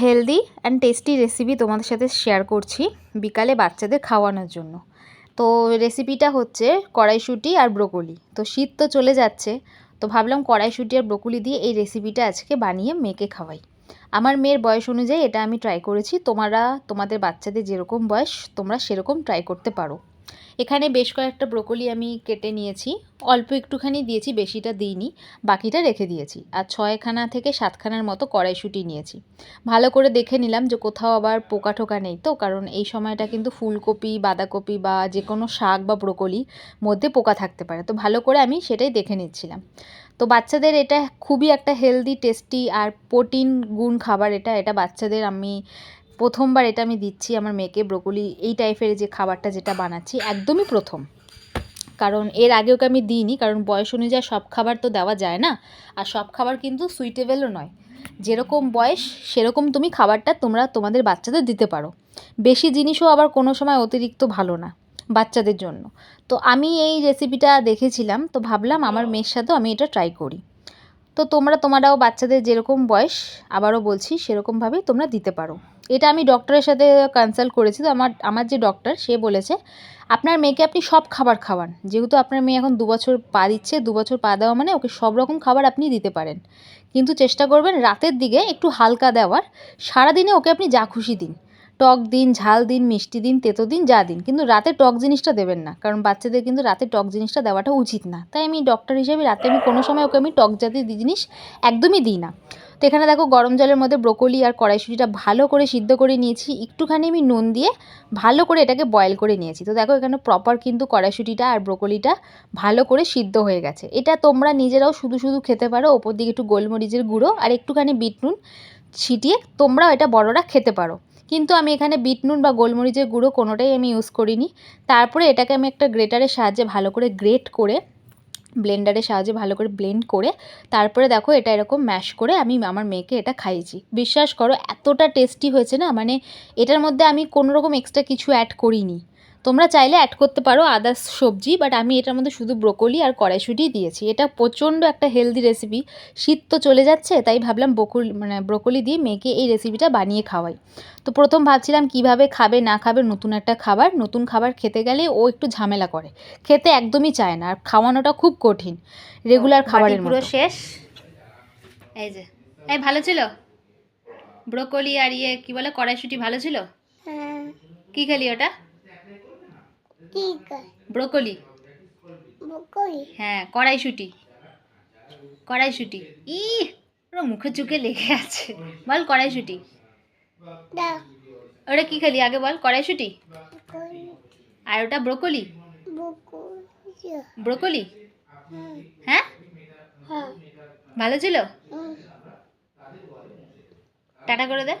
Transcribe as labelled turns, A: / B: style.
A: Healthy and tasty recipe তোমাদের সাথে share করছি বিকালে বাচ্চাদের খাওয়ানোর জন্য। তো রেসিপিটা হচ্ছে কড়াইশুঁটি আর ব্রোকলি তো শীত তো চলে যাচ্ছে, তো ভাবলাম কড়াইশুঁটি আর ব্রোকলি দিয়ে এই রেসিপিটা আজকে বানিয়ে মেয়েকে খাওয়াই। আমার মেয়ের বয়স অনুযায়ী এটা আমি ট্রাই করেছি, তোমরা, তোমাদের বাচ্চাদের যেরকম বয়স, তোমরা সেরকম ট্রাই করতে পারো। এখানে বেশ কয়েকটা ব্রোকলি আমি কেটে নিয়েছি। অল্প একটুখানি দিয়েছি, বেশিটা দিইনি, বাকিটা রেখে দিয়েছি। আর ছয়খানা থেকে সাতখানার মতো কড়াইশুঁটি নিয়েছি। ভালো করে দেখে নিলাম যে কোথাও আবার পোকা টোকা নেই তো, কারণ এই সময়টা কিন্তু ফুলকপি, বাঁধাকপি বা যে কোনো শাক বা ব্রোকলি মধ্যে পোকা থাকতে পারে। তো ভালো করে আমি সেটাই দেখে নিচ্ছিলাম। তো বাচ্চাদের এটা খুবই একটা হেলদি টেস্টি আর প্রোটিন গুণ খাবার এটা এটা বাচ্চাদের আমি প্রথমবার এটা আমি দিচ্ছি আমার মেয়েকে ব্রোকলি, এই টাইপের যে খাবারটা যেটা বানাচ্ছি, একদমই প্রথম। কারণ এর আগে ওকে আমি দিইনি, কারণ বয়স অনুযায়ী সব খাবার তো দেওয়া যায় না, আর সব খাবার কিন্তু সুইটেবেলও নয়। যেরকম বয়স, সেরকম তুমি খাবারটা তোমরা তোমাদের বাচ্চাদের দিতে পারো। বেশি জিনিসও আবার কোনো সময় অতিরিক্ত ভালো না বাচ্চাদের জন্য। তো আমি এই রেসিপিটা দেখেছিলাম, তো ভাবলাম আমার মেয়ের সাথেও আমি এটা ট্রাই করি। তো তোমরা তোমারাও বাচ্চাদের যেরকম বয়স আবারও বলছি, সেরকমভাবেই তোমরা দিতে পারো। এটা আমি ডক্টরের সাথে কনসাল্ট করেছি, তো আমার আমার যে ডক্টর সে বলেছে, আপনার মেয়েকে আপনি সব খাবার খাওয়ান। যেহেতু আপনার মেয়ে এখন দু বছর পা দিচ্ছে দু বছর পা দেওয়া মানে ওকে সব রকম খাবার আপনি দিতে পারেন। কিন্তু চেষ্টা করবেন রাতের দিকে একটু হালকা দেওয়ার, সারাদিনে ওকে আপনি যা খুশি দিন। টক দিন, ঝাল দিন, মিষ্টি দিন, তেতো দিন, যা দিন। কিন্তু রাতে টক জিনিসটা দেবেন না। কারণ বাচ্চাদের কিন্তু রাতে টক জিনিসটা দেওয়াটা উচিত না। তাই আমি ডক্টর হিসেবে রাতে আমি কোনো সময় ওকে আমি টক জাতীয় জিনিস একদমই দিই না। তো এখানে দেখো গরম জলের মধ্যে ব্রোকলি আর কড়াইশুঁটিটা ভালো করে সিদ্ধ করে নিয়েছি। একটুখানি আমি নুন দিয়ে ভালো করে এটাকে বয়েল করে নিয়েছি। তো দেখো এখানে প্রপার কিন্তু কড়াইশুঁটিটা আর ব্রোকলিটা ভালো করে সিদ্ধ হয়ে গেছে। এটা তোমরা নিজেরাও শুধু শুধু খেতে পারো। ওপর দিকে একটু গোলমরিচের গুঁড়ো আর একটুখানি বিট নুন ছিটিয়ে তোমরাও এটা বড়রা খেতে পারো। কিন্তু আমি এখানে বিট নুন বা গোলমরিচের গুঁড়ো কোনোটাই আমি ইউজ করিনি। তারপরে এটাকে আমি একটা গ্রেটারের সাহায্যে ভালো করে গ্রেট করে, ব্লেন্ডারের সাহায্যে ভালো করে ব্লেন্ড করে, তারপরে দেখো এটা এরকম ম্যাশ করে আমি আমার মেয়েকে এটা খাইয়েছি। বিশ্বাস করো, এতটা টেস্টি হয়েছে না মানে এটার মধ্যে আমি কোনোরকম এক্সট্রা কিছু অ্যাড করিনি। তোমরা চাইলে অ্যাড করতে পারো আদার্স সবজি বাট আমি এটার মধ্যে শুধু ব্রোকলি আর কড়াইশুঁটি দিয়েছি। এটা প্রচণ্ড একটা হেলদি রেসিপি শীত তো চলে যাচ্ছে তাই ভাবলাম বকুলি মানে ব্রোকলি দিয়ে মেয়েকে এই রেসিপিটা বানিয়ে খাওয়াই। তো প্রথম ভাবছিলাম কীভাবে খাবে না খাবে নতুন একটা খাবার। নতুন খাবার খেতে গেলে ও একটু ঝামেলা করে। খেতে একদমই চায় না আর খাওয়ানোটা খুব কঠিন রেগুলার খাবারের পুরো শেষ? এই যে এই ভালো ছিল? ব্রোকলি আর ইয়ে কি বলে কড়াইশুঁটি ভালো ছিল?
B: হ্যাঁ।
A: কি খেলি ওটা?
B: আছে
A: ব্রোকলি।
B: কই
A: হ্যাঁ কড়াইশুঁটি। কড়াইশুঁটি। ই ওরা মুখে চুকে লেগে আছে। বল কড়াইশুঁটি। ওটা কি খেলি? আগে বল কড়াইশুঁটি? আর ওটা ব্রোকলি? ব্রোকলি।
B: হ্যাঁ
A: হ্যাঁ?
B: হ্যাঁ।
A: ভালো ছিল? টাটা করে দে।